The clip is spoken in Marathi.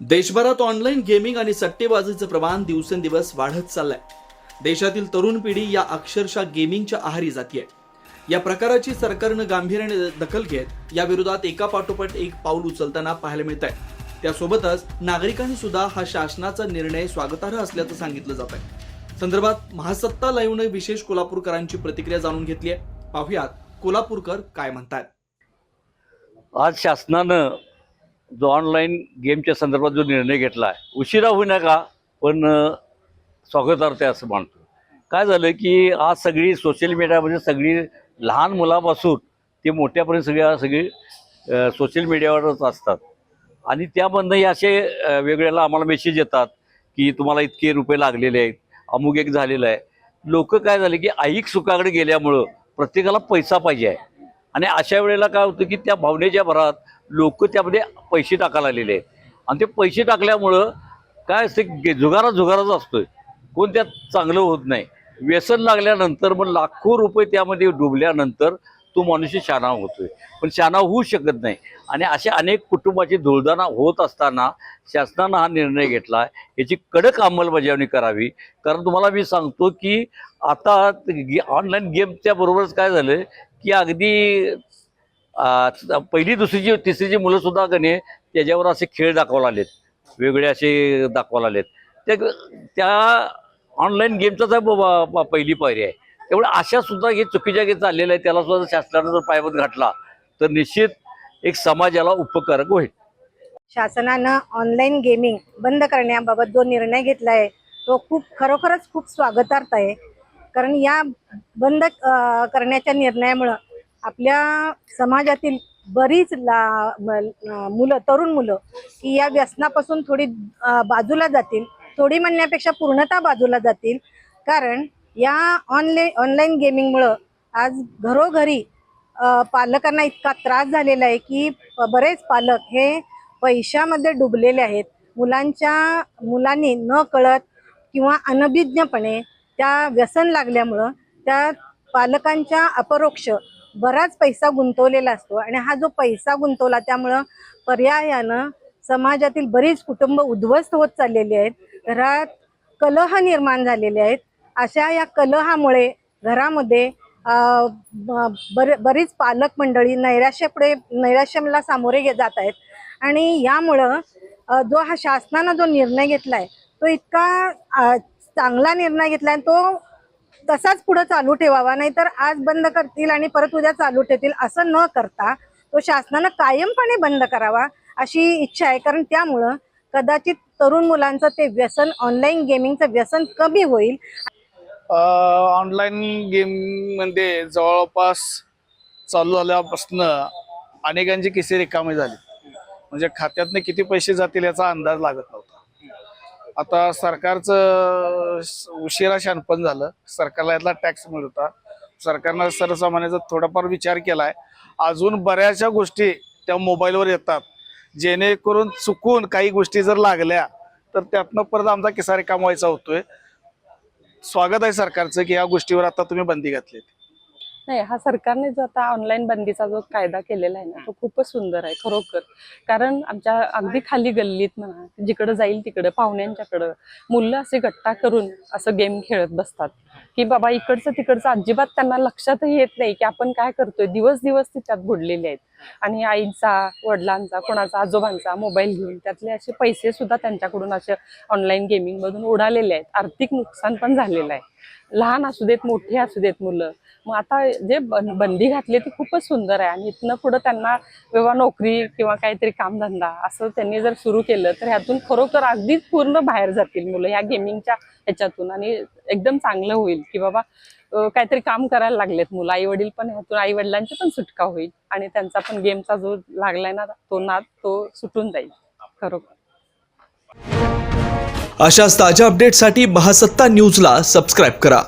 देशभरात ऑनलाईन गेमिंग आणि सट्टेबाजीचं प्रमाण दिवसेंदिवस वाढत चाललंय. देशातील तरुण पिढी या अक्षरशः गेमिंगच्या आहारी जातीय. या प्रकाराची सरकारनं गांभीर्याने दखल घेत या विरोधात एका पाठोपाठ एक पाऊल उचलताना पाहायला मिळत आहे त्यासोबतच नागरिकांनी सुद्धा हा शासनाचा निर्णय स्वागतार्ह असल्याचं सांगितलं जात आहे संदर्भात महासत्ता लाईव्हने विशेष कोल्हापूरकरांची प्रतिक्रिया जाणून घेतली आहे. पाहुयात कोल्हापूरकर काय म्हणतात आज शासनानं जो ऑनलाईन गेमच्या संदर्भात जो निर्णय घेतला आहे उशिरा होईना का पण स्वागतार्थ आहे असं मानतो काय झालं की आज सगळी सोशल मीडियामध्ये म्हणजे सगळी लहान मुलापासून ते मोठ्यापर्यंत सगळ्या सगळी सोशल मीडियावरच असतात. आणि त्यामधनं हे असे वेगवेगळ्याला आम्हाला मेसेज येतात की तुम्हाला इतके रुपये लागलेले आहेत अमुक एक झालेलं आहे. लोक काय झाले की ऐक सुखाकडे गेल्यामुळं प्रत्येकाला पैसा पाहिजे आहे. आणि अशा वेळेला काय होतं की त्या भावनेच्या भरात लोक त्यामध्ये पैसे टाकायला आलेले आहेत. आणि ते पैसे टाकल्यामुळं काय असते गे- जुगारा जुगाराच असतोय. कोण त्यात चांगलं होत नाही. व्यसन लागल्यानंतर मग लाखो रुपये त्यामध्ये डुबल्यानंतर तो मनुष्य शाना होतोय. पण शानाव होऊ शकत नाही. आणि अशा अनेक कुटुंबाची धुळदाणा होत असताना शासनानं हा निर्णय घेतला याची कडक अंमलबजावणी करावी. कारण तुम्हाला मी सांगतो की आता ऑनलाईन गेमच्या बरोबरच काय झालं की अगदी पहिली दुसरीची तिसरीची मुलं सुद्धा कने त्याच्यावर असे खेळ दाखवायला आलेत. वेगळे असे दाखवायला आलेत. त्या त्या ऑनलाईन गेमचाच पहिली पायरी आहे. त्यामुळे अशा सुद्धा हे चुकीच्या जे चाललेलं आहे. त्याला सुद्धा शासनानं जर पायबंद घातला तर निश्चित एक समाजाला उपकारक होईल. शासनानं ऑनलाईन गेमिंग बंद करण्याबाबत जो निर्णय घेतला आहे तो खूप खरोखरच खूप स्वागतार्थ आहे. कारण या बंद करण्याच्या निर्णयामुळं आपल्या समाजातील बरीच ला मुलं तरुण मुलं की या व्यसनापासून थोडी बाजूला जातील. थोडी म्हणण्यापेक्षा पूर्णतः बाजूला जातील. कारण या ऑनलाईन ऑनलाईन गेमिंगमुळं आज घरोघरी पालकांना इतका त्रास झालेला आहे की बरेच पालक हे पैशामध्ये डुबलेले आहेत. मुलांच्या मुलांनी न कळत किंवा अनभिज्ञपणे त्या व्यसन लागल्यामुळं त्या पालकांच्या अपरोक्ष बराच पैसा गुंतवलेला असतो आणि हा जो पैसा गुंतवला त्यामुळं पर्यायानं समाजातील बरीच कुटुंब उद्ध्वस्त होत चाललेली आहेत. घरात कलह निर्माण झालेले आहेत. अशा या कलहामुळे घरामध्ये ब- बर बरीच पालक मंडळी नैराश्यापुढे नैराश्याला सामोरे गे- जात आहेत. आणि यामुळं जो हा शासनानं जो निर्णय घेतला आहे तो इतका चांगला निर्णय घेतला आणि तो तसाच पुढे चालू ठेवावा नाहीतर आज बंद करतील आणि परत उद्या चालू ठेवतील असं न करता तो शासनानं कायमपणे बंद करावा अशी इच्छा आहे. कारण त्यामुळं कदाचित तरुण मुलांचं ते व्यसन ऑनलाईन गेमिंगचं व्यसन कमी होईल. ऑनलाईन गेममध्ये जवळपास चालू झाल्यापासून अनेकांची किसे रिकामी झाली. म्हणजे खात्यातनं किती पैसे जातील याचा अंदाज लागत नव्हता. आता सरकारचं उशिरा शानपण झालं. सरकारला यातला टॅक्स मिळता होता. सरकारनं सर्वसामान्याचा थोडाफार विचार केलाय. अजून बऱ्याचशा गोष्टी त्या मोबाईलवर येतात. जेणेकरून चुकून काही गोष्टी जर लागल्या तर त्यातनं परत आमचा किसारे काम व्हायचा होतोय. स्वागत आहे सरकारचं की या गोष्टीवर आता तुम्ही बंदी घातली नाही हा सरकारने जो आता ऑनलाईन बंदीचा जो कायदा केलेला आहे ना तो खूपच सुंदर आहे खरोखर. कारण आमच्या अगदी खाली गल्लीत म्हणा जिकडं जाईल तिकडं पाहुण्यांच्याकडं मुलं असे गट्टा करून असं गेम खेळत बसतात. की बाबा इकडचं तिकडचं अजिबात त्यांना लक्षातही येत नाही की आपण काय करतोय. दिवस दिवस ते त्यात बुडलेले आहेत. आणि आईचा वडिलांचा कोणाचा आजोबांचा मोबाईल घेऊन त्यातले असे पैसे सुद्धा त्यांच्याकडून असे ऑनलाईन गेमिंग मधून उडालेले आहेत. आर्थिक नुकसान पण झालेलं आहे. लहान असू देत मोठे असू देत मुलं. मग आता जे बन बंदी घातली ती खूपच सुंदर आहे. आणि इथनं पुढं त्यांना किंवा नोकरी किंवा काहीतरी कामधंदा असं त्यांनी जर सुरू केलं तर ह्यातून खरोखर अगदीच पूर्ण बाहेर जातील मुलं ह्या गेमिंगच्या ह्याच्यातून. आणि एकदम चांगलं होईल की बाबा काहीतरी काम करायला लागलेत मुलं. आई वडील पण ह्यातून आई वडिलांची पण सुटका होईल. आणि त्यांचा पण गेमचा जो लागलाय ना तो नाद तो सुटून जाईल. खरोखर. अशाच ताज्या अपडेटसाठी बहासत्ता न्यूजला सबस्क्राईब करा.